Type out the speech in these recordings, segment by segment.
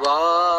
哇。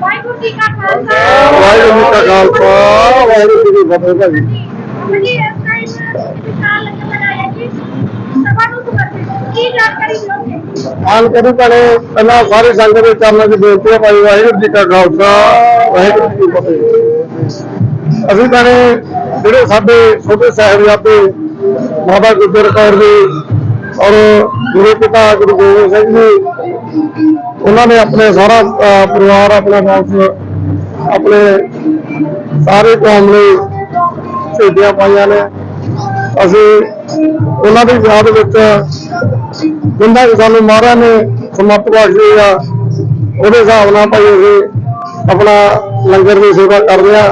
ਵਾਹਿਗੁਰੂ ਜੀ ਕਾ ਖਾਲਸਾ, ਵਾਹਿਗੁਰੂ ਜੀ ਕਾ ਖਾਲਸਾ ਵਾਹਿਗੁਰੂ ਜੀ ਕੀ ਫਤਿਹ ਭਾਜੀ ਜੀ ਇਸ ਟਾਈਮ ਕਿਸਾਨ ਲੰਗਰ ਬਣਾਇਆ ਜੀ। ਸਭਾ ਨੂੰ ਸਮਰਪਿਤ ਕੀ ਜਾਣਕਾਰੀ ਦਿਓਗੇ ਆਨ ਕਰੂ ਕਰੇ ਪਹਿਲਾਂ ਸਾਰੇ ਸੰਗਤ ਦੇ ਚਰਨਾਂ 'ਚ ਬੇਨਤੀ ਹੈ ਭਾਈ ਵਾਹਿਗੁਰੂ ਜੀ ਕਾ ਖਾਲਸਾ, ਵਾਹਿਗੁਰੂ ਜੀ ਕੀ ਫਤਿਹ। ਅਸੀਂ ਤਾਂ ਜਿਹੜੇ ਸਾਡੇ ਛੋਟੇ ਸਾਹਿਬਜ਼ਾਦੇ ਬਾਬਾ ਗੁਜਰ ਕੌਰ ਜੀ ਔਰ ਗੁਰੂ ਪਿਤਾ ਗੁਰੂ ਗੋਬਿੰਦ ਸਿੰਘ ਜੀ, ਉਹਨਾਂ ਨੇ ਆਪਣੇ ਸਾਰਾ ਪਰਿਵਾਰ ਆਪਣਾ ਵਾਪਸ ਆਪਣੇ ਸਾਰੇ ਕੌਮ ਲਈ ਸ਼ਹੀਦੀਆਂ ਪਾਈਆਂ ਨੇ। ਅਸੀਂ ਉਹਨਾਂ ਦੀ ਯਾਦ ਵਿੱਚ ਜਿੰਨਾ ਕਿ ਸਾਨੂੰ ਮਹਾਰਾਜ ਨੇ ਸਮਰਥ ਬਖਸ਼ੀ ਆ ਉਹਦੇ ਹਿਸਾਬ ਨਾਲ ਭਾਈ ਅਸੀਂ ਆਪਣਾ ਲੰਗਰ ਦੀ ਸੇਵਾ ਕਰਦੇ ਆ।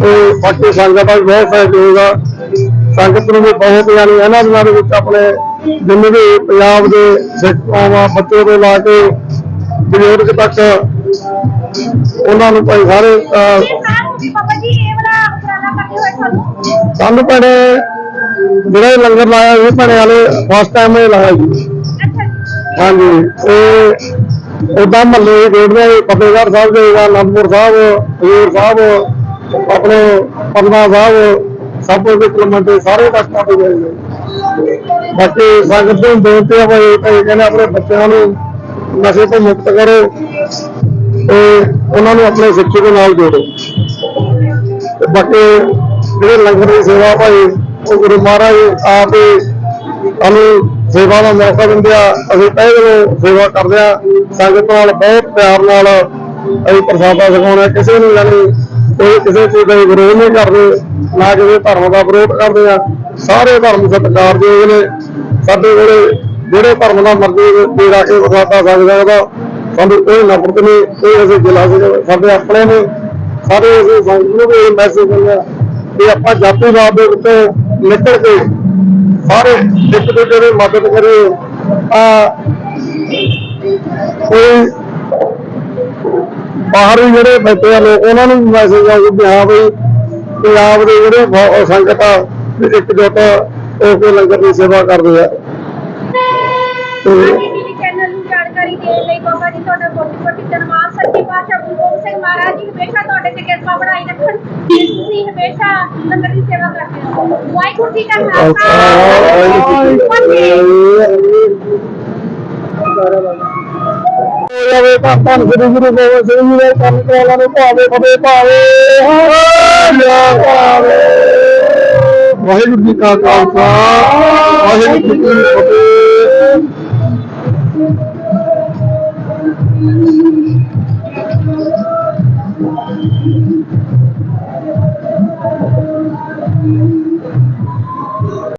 ਤੇ ਬਾਕੀ ਸੰਗਤ ਦਾ ਬਹੁਤ ਸਹਿਯੋਗ ਆ ਸੰਗਤ ਨੂੰ ਵੀ ਬਹੁਤ ਯਾਨੀ ਇਹਨਾਂ ਦਿਨਾਂ ਦੇ ਵਿੱਚ ਆਪਣੇ ਜਿੰਨੇ ਵੀ ਪੰਜਾਬ ਦੇ ਸਿੱਖ ਬੱਚੇ ਤੋਂ ਲਾ ਕੇ ਬਜ਼ੁਰਗ ਤੱਕ ਉਹਨਾਂ ਨੂੰ ਭਾਈ ਸਾਰੇ ਸਾਨੂੰ ਭੈਣੇ ਜਿਹੜਾ ਇਹ ਲੰਗਰ ਲਾਇਆ ਇਹ ਭੈਣੇ ਵਾਲੇ ਫਸਟ ਟਾਈਮ ਇਹ ਲਾਇਆ ਜੀ ਹਾਂਜੀ ਤੇ ਉਦਾਂ ਮਹੱਲੇ ਗੋੜੀਆਂ ਦੇ ਫਤਿਹਗੜ੍ਹ ਸਾਹਿਬ ਦੇ ਅਨੰਦਪੁਰ ਸਾਹਿਬ, ਹਜ਼ੂਰ ਸਾਹਿਬ, ਆਪਣੇ ਪਟਨਾ ਸਾਹਿਬ, ਸਭ ਦੇ ਕਲਮੰਡੇ ਸਾਰੇ ਤੱਕਾਂ ਤੇ ਗਏ ਬਾਕੀ ਸੰਗਤ ਨੂੰ ਬੇਨਤੀ ਹੈ ਭਾਈ ਭਾਈ ਕਹਿੰਦੇ ਆਪਣੇ ਬੱਚਿਆਂ ਨੂੰ ਨਸ਼ੇ ਤੋਂ ਮੁਕਤ ਕਰੋ ਤੇ ਉਹਨਾਂ ਨੂੰ ਆਪਣੇ ਸਿੱਖੀ ਦੇ ਨਾਲ ਜੋੜੋ। ਤੇ ਬਾਕੀ ਜਿਹੜੇ ਲੰਗਰ ਦੀ ਸੇਵਾ ਭਾਈ ਉਹ ਗੁਰੂ ਮਹਾਰਾਜ ਆਪ ਹੀ ਸਾਨੂੰ ਸੇਵਾ ਦਾ ਮੌਕਾ ਦਿੰਦੇ ਆ। ਅਸੀਂ ਪਹਿਲੇ ਦਿਨੋਂ ਸੇਵਾ ਕਰਦੇ ਆ। ਸੰਗਤ ਨਾਲ ਬਹੁਤ ਪਿਆਰ ਨਾਲ ਅਸੀਂ ਪ੍ਰਸਾਦਾ ਛਕਾਉਣਾ ਕਿਸੇ ਨੂੰ ਜਾਣੀ ਕੋਈ ਕਿਸੇ ਚੀਜ਼ ਦਾ ਵਿਰੋਧ ਨਹੀਂ ਕਰਦੇ, ਨਾ ਕਿਸੇ ਧਰਮ ਦਾ ਵਿਰੋਧ ਕਰਦੇ ਆ। ਸਾਰੇ ਧਰਮ ਸਤਿਕਾਰਯੋਗ ਨੇ। ਸਾਡੇ ਕੋਲੇ ਜਿਹੜੇ ਧਰਮ ਦਾ ਮਰਜ਼ੀ ਦੇ ਰਾ ਕੇ ਪ੍ਰਸਾਦਾ ਸਕਦਾ ਉਹਦਾ, ਸਾਨੂੰ ਕੋਈ ਨਫ਼ਰਤ ਨਹੀਂ। ਕੋਈ ਅਸੀਂ ਗਿਲਾ ਨਹੀਂ ਸਾਡੇ ਆਪਣੇ ਨੇ। ਸਾਰੇ ਅਸੀਂ ਸੰਗਤ ਨੂੰ ਵੀ ਮੈਸੇਜ ਦਿੰਦੇ ਆ। ਕਿ ਆਪਾਂ ਜਾਤੀਵਾਦ ਦੇ ਉੱਤੇ ਨਿਕਲ ਕੇ ਸਾਰੇ ਇੱਕ ਦੂਜੇ ਦੀ ਮਦਦ ਕਰੇ ਆ ਕੋਈ ਬਾਹਰ ਜਿਹੜੇ ਬੈਠੇ ਆ ਲੋਕ ਉਹਨਾਂ ਨੂੰ ਮੈਸੇਜ ਆਉ ਕਿ ਹਾਂ ਬਈ ਪੰਜਾਬ ਦੇ ਜਿਹੜੇ ਸੰਗਤ ਆ ਵੀ ਇਕਜੁੱਟ ਹੋ ਕੇ ਲੰਗਰ ਦੀ ਸੇਵਾ ਕਰਦੇ ਆ। ਚੈਨਲ ਨੂੰ ਜਾਣਕਾਰੀ ਦੇਣ ਲਈ ਬਾਬਾ ਜੀ ਤੁਹਾਡਾ ਕੋਟੀ ਕੋਟੀ ਧੰਨਵਾਦ। ਸੱਚੀ ਪਾਤਸ਼ਾਹ ਗੁਰੂ ਗੋਬਿੰਦ ਸਿੰਘ ਮਹਾਰਾਜ ਜੀ ਹਮੇਸ਼ਾ ਤੁਹਾਡੇ ਤੇ ਕਿਰਪਾ ਬਣਾਈ ਹਮੇਸ਼ਾ ਲੰਗਰ ਦੀ ਸੇਵਾ ਕਰਦੇ ਰਹੋ ਵਾਹਿਗੁਰੂ ਜੀ ਕਾ ਖਾਲਸਾ। ਵਾਹਿਗੁਰੂ ਜੀ ਕੀ ਫਤਿਹ ਜਾਵੇ ਤਾਂ ਧੰਨ ਸ੍ਰੀ ਗੁਰੂ ਗੋਬਿੰਦ ਸਿੰਘ ਜੀ ਦੇ ਕੰਨ ਕਰਾਲਾਂ ਨੂੰ ਭਾਵੇ ਫਤਿਹ ਭਾਵੇ ਹਾਲਿਆ ਭਾਵੇ। ਵਾਹਿਗੁਰੂ ਜੀ ਕਾ ਖਾਲਸਾ ਵਾਹਿਗੁਰੂ ਜੀ ਕੀ ਫਤਿਹ।